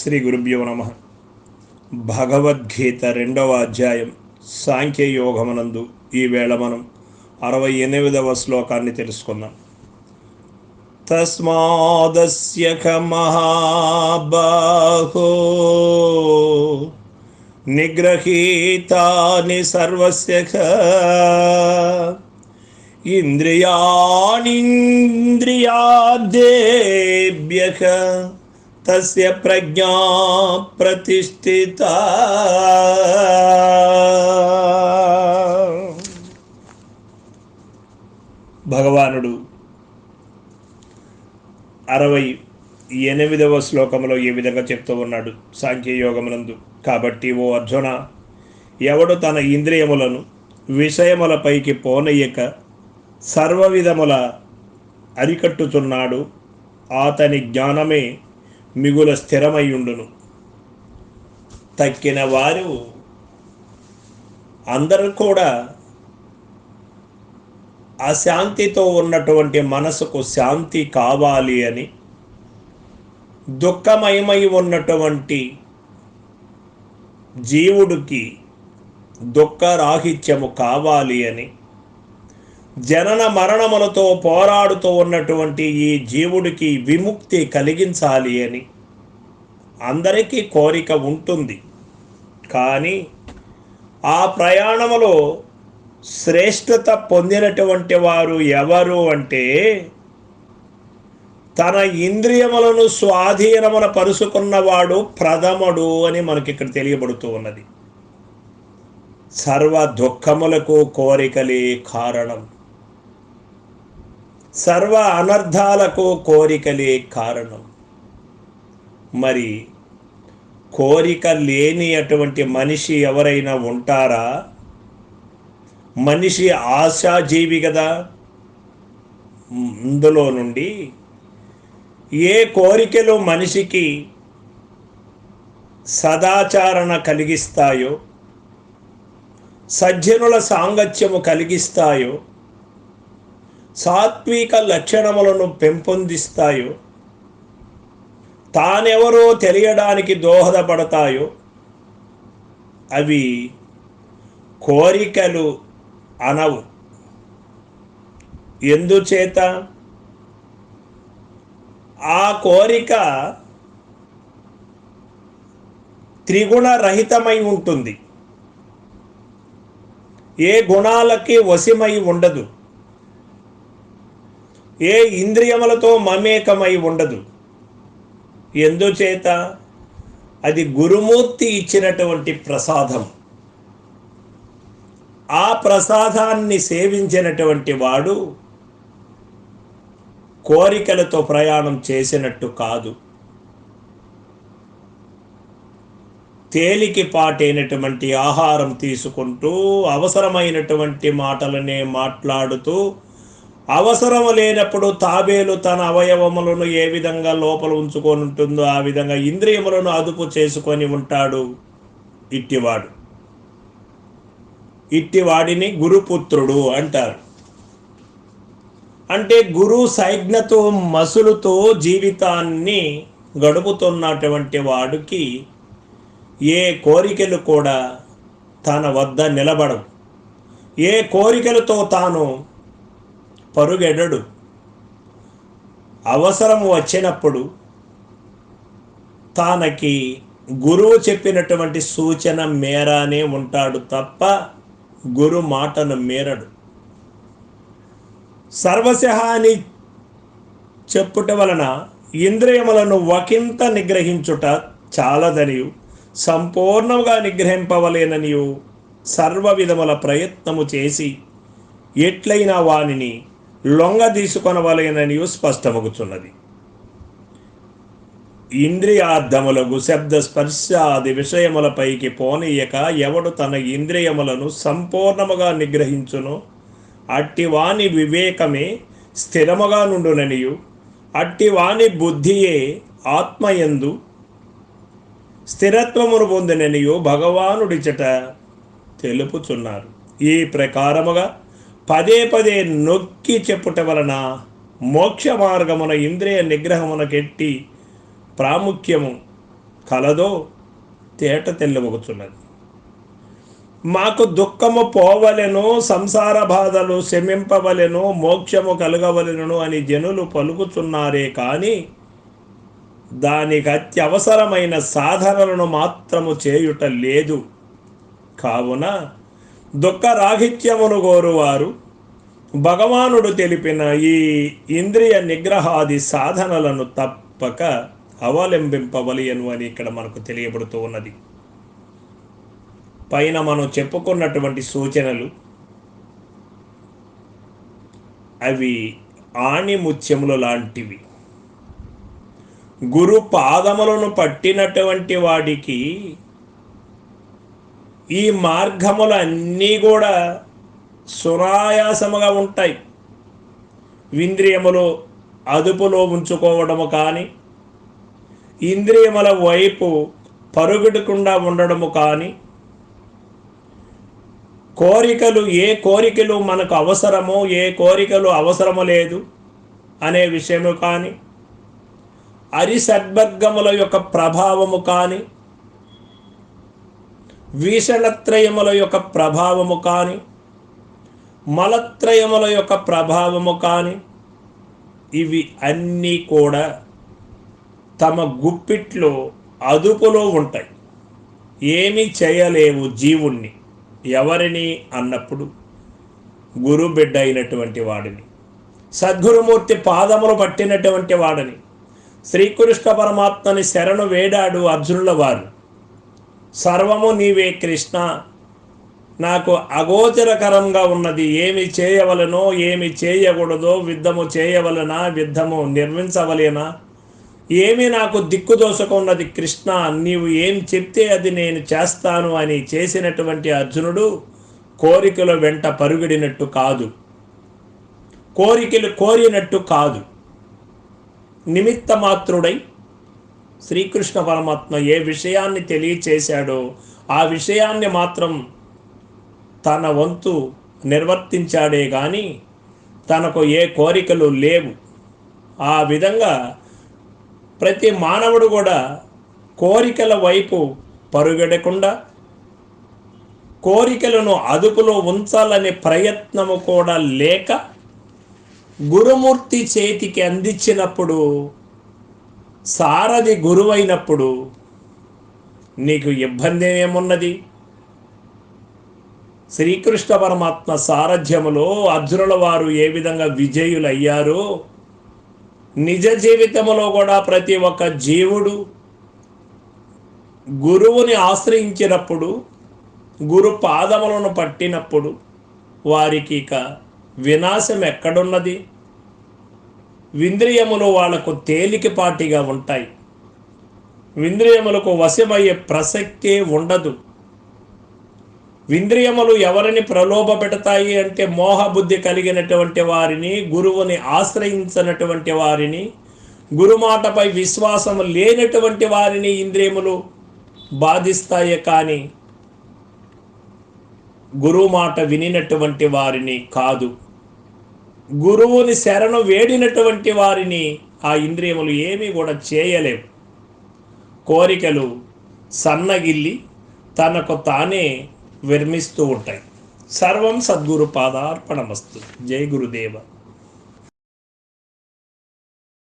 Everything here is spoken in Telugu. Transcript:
శ్రీ గురుభ్యో నమ. భగవద్గీత రెండవ అధ్యాయం సాంఖ్యయోగమనందు ఈవేళ మనం అరవై ఎనిమిదవ శ్లోకాన్ని తెలుసుకుందాం. తస్మాదస్య మహాబాహో నిగ్రహీతాని సర్వస్య ఇంద్రియాణింద్రియాదేభ్యక ఇంద్రియాణీంద్రియాదేభ్యః తస్య ప్రజ్ఞా ప్రతిష్ఠిత భగవానుడు అరవై ఎనిమిదవ శ్లోకంలో ఈ విధంగా చెప్తూ ఉన్నాడు సాంఖ్యయోగమునందు కాబట్టి ఓ అర్జున ఎవడు తన ఇంద్రియములను విషయములపైకి పోనయ్యక సర్వవిధముల అరికట్టుచున్నాడు అతని జ్ఞానమే మిగుల స్థిరమయ్యుండును. తక్కిన వారు అందరూ కూడా అశాంతితో ఉన్నటువంటి మనసుకు శాంతి కావాలి అని దుఃఖమయమై ఉన్నటువంటి జీవుడికి దుఃఖరాహిత్యము కావాలి అని జనన మరణములతో పోరాడుతూ ఉన్నటువంటి ఈ జీవుడికి విముక్తి కలిగించాలి అని అందరికీ కోరిక ఉంటుంది. కానీ ఆ ప్రయాణములో శ్రేష్ఠత పొందినటువంటి వారు ఎవరు అంటే తన ఇంద్రియములను స్వాధీనమున పరుచుకున్నవాడు ప్రథముడు అని మనకి ఇక్కడ తెలియబడుతూ ఉన్నది. సర్వ దుఃఖములకు కోరికలే కారణం. సర్వ అనర్థాలకు కోరికలే కారణం. మరి కోరిక లేని అటువంటి మనిషి ఎవరైనా ఉంటారా? మనిషి ఆశాజీవి కదా అందులో నుండి ఏ కోరికలు మనిషికి సదాచారణ కలిగిస్తాయో సజ్జనుల సాంగత్యము కలిగిస్తాయో సాత్విక లక్షణములను పెంపొందిస్తాయో తానెవరో తెలియడానికి దోహదపడతాయో అవి కోరికలు అనవు. ఎందుచేత? ఆ కోరిక త్రిగుణరహితమై ఉంటుంది. ఏ గుణాలకి వశమై ఉండదు. ఏ ఇంద్రియములతో మమేకమై ఉండదు. ఎందుచేత? అది గురుమూర్తి ఇచ్చినటువంటి ప్రసాదం. ఆ ప్రసాదాన్ని సేవించినటువంటి వాడు కోరికలతో ప్రయాణం చేసినట్టు కాదు. తేలికిపాటైనటువంటి ఆహారం తీసుకుంటూ అవసరమైనటువంటి మాటలనే మాట్లాడుతూ అవసరం లేనప్పుడు తాబేలు తన అవయవములను ఏ విధంగా లోపల ఉంచుకొని ఉంటుందో ఆ విధంగా ఇంద్రియములను అదుపు చేసుకొని ఉంటాడు ఇట్టివాడు. ఇట్టివాడిని గురుపుత్రుడు అంటారు. అంటే గురు సైజ్ఞతో మసులుతో జీవితాన్ని గడుపుతున్నటువంటి వాడికి ఏ కోరికలు కూడా తన వద్ద నిలబడవు. ఏ కోరికలతో తాను పరుగెడడు. అవసరం వచ్చినప్పుడు తానకి గురువు చెప్పినటువంటి సూచన మేరానే ఉంటాడు తప్ప గురు మాటను మేరడు. సర్వశహాని చెప్పుట వలన ఇంద్రియములను ఒకంత నిగ్రహించుట చాలదనియు. సంపూర్ణంగా నిగ్రహింపవలేననియు. సర్వ విధముల ప్రయత్నము చేసి ఎట్లయినా వానిని లొంగ తీసుకొనవలేననియు స్పష్టమగుచున్నది. ఇంద్రియార్థములకు శబ్ద స్పర్శాది విషయములపైకి పోనీయక ఎవడు తన ఇంద్రియములను సంపూర్ణముగా నిగ్రహించును అట్టివాని వివేకమే స్థిరముగా నుండుననియు అట్టివాని బుద్ధియే ఆత్మయందు స్థిరత్వమును పొందిననియు భగవానుడిచట తెలుపుచున్నారు. ఈ ప్రకారముగా పదే పదే నొక్కి చెప్పుట వలన మోక్ష మార్గమున ఇంద్రియ నిగ్రహమునకెట్టి ప్రాముఖ్యము కలదో తేట తెల్లవగుచున్నది మాకు దుఃఖము పోవలెను సంసార బాధలు శమింపవలెను మోక్షము కలగవలెను అని జనులు పలుకుతున్నారే కానీ దానికి అత్యవసరమైన సాధనలను మాత్రము చేయుట లేదు. కావున దుఃఖ రాహిత్యమును కోరువారు. భగవానుడు తెలిపిన ఈ ఇంద్రియ నిగ్రహాది సాధనలను తప్పక అవలంబింపవలయను అని ఇక్కడ మనకు తెలియబడుతూ ఉన్నది. పైన మనం చెప్పుకున్నటువంటి సూచనలు అవి ఆణిముత్యములు లాంటివి. గురు పాదములను పట్టినటువంటి వాడికి ఈ మార్గములు అన్నీ కూడా సునాయాసముగా ఉంటాయి. ఇంద్రియములు అదుపులో ఉంచుకోవడము కానీ ఇంద్రియముల వైపు పరుగుడకుండా ఉండడము కానీ కోరికలు ఏ కోరికలు మనకు అవసరమో ఏ కోరికలు అవసరము లేదు అనే విషయము కానీ అరిసద్భర్గముల యొక్క ప్రభావము కానీ వీషణత్రయముల యొక్క ప్రభావము కానీ మలత్రయముల యొక్క ప్రభావము కానీ ఇవి అన్నీ కూడా తమ గుప్పిట్లో అదుపులో ఉంటాయి. ఏమీ చేయలేవు జీవుణ్ణి ఎవరిని అన్నప్పుడు గురు బిడ్డ అయినటువంటి వాడిని సద్గురుమూర్తి పాదములు పట్టినటువంటి వాడిని శ్రీకృష్ణ పరమాత్మని శరణు వేడాడు అర్జునుల వారు. సర్వము నీవే కృష్ణ. నాకు అగోచరకరంగా ఉన్నది ఏమి చేయవలనో ఏమి చేయకూడదో యుద్ధము చేయవలనా యుద్ధము నిర్మించవలేనా? ఏమి నాకు దిక్కుదోసకున్నది కృష్ణ? నీవు ఏం చెప్తే అది నేను చేస్తాను అని చేసినటువంటి అర్జునుడు కోరికల వెంట పరుగిడినట్టు కాదు. కోరికలు కోరినట్టు కాదు. నిమిత్త మాత్రుడై శ్రీకృష్ణ పరమాత్మ ఏ విషయాన్ని తెలియచేశాడో ఆ విషయాన్ని మాత్రం తన వంతు నిర్వర్తించాడే కానీ తనకు ఏ కోరికలు లేవు. ఆ విధంగా ప్రతి మానవుడు కూడా కోరికల వైపు పరుగెడకుండా కోరికలను అదుపులో ఉంచాలనే ప్రయత్నము కూడా లేక గురుమూర్తి చేతికి అందించినప్పుడు సారథి గురువైనప్పుడు నీకు ఇబ్బంది ఏమున్నది? శ్రీకృష్ణ పరమాత్మ సారథ్యములో అర్జునుల వారు ఏ విధంగా విజయులయ్యారో నిజ జీవితంలో కూడా ప్రతి ఒక్క జీవుడు గురువుని ఆశ్రయించినప్పుడు గురు పాదములను పట్టినప్పుడు వారికి ఇక వినాశం ఎక్కడున్నది? వింద్రియములు వాళ్ళకు తేలికపాటిగా ఉంటాయి. వింద్రియములకు వశమయ్యే ప్రసక్తే ఉండదు. వింద్రియములు ఎవరిని ప్రలోభ పెడతాయి అంటే మోహబుద్ధి కలిగినటువంటి వారిని గురువుని ఆశ్రయించినటువంటి వారిని గురుమాటపై విశ్వాసం లేనటువంటి వారిని ఇంద్రియములు బాధిస్తాయి. కానీ గురువు మాట వినినటువంటి వారిని కాదు. గురువుని శరణు వేడినటువంటి వారిని ఆ ఇంద్రియములు ఏమీ కూడా చేయలేవు. కోరికలు సన్నగిల్లి తనకు తానే విర్మిస్తూ ఉంటాయి. సర్వం సద్గురు పాదార్పణమస్తు. జై గురుదేవ.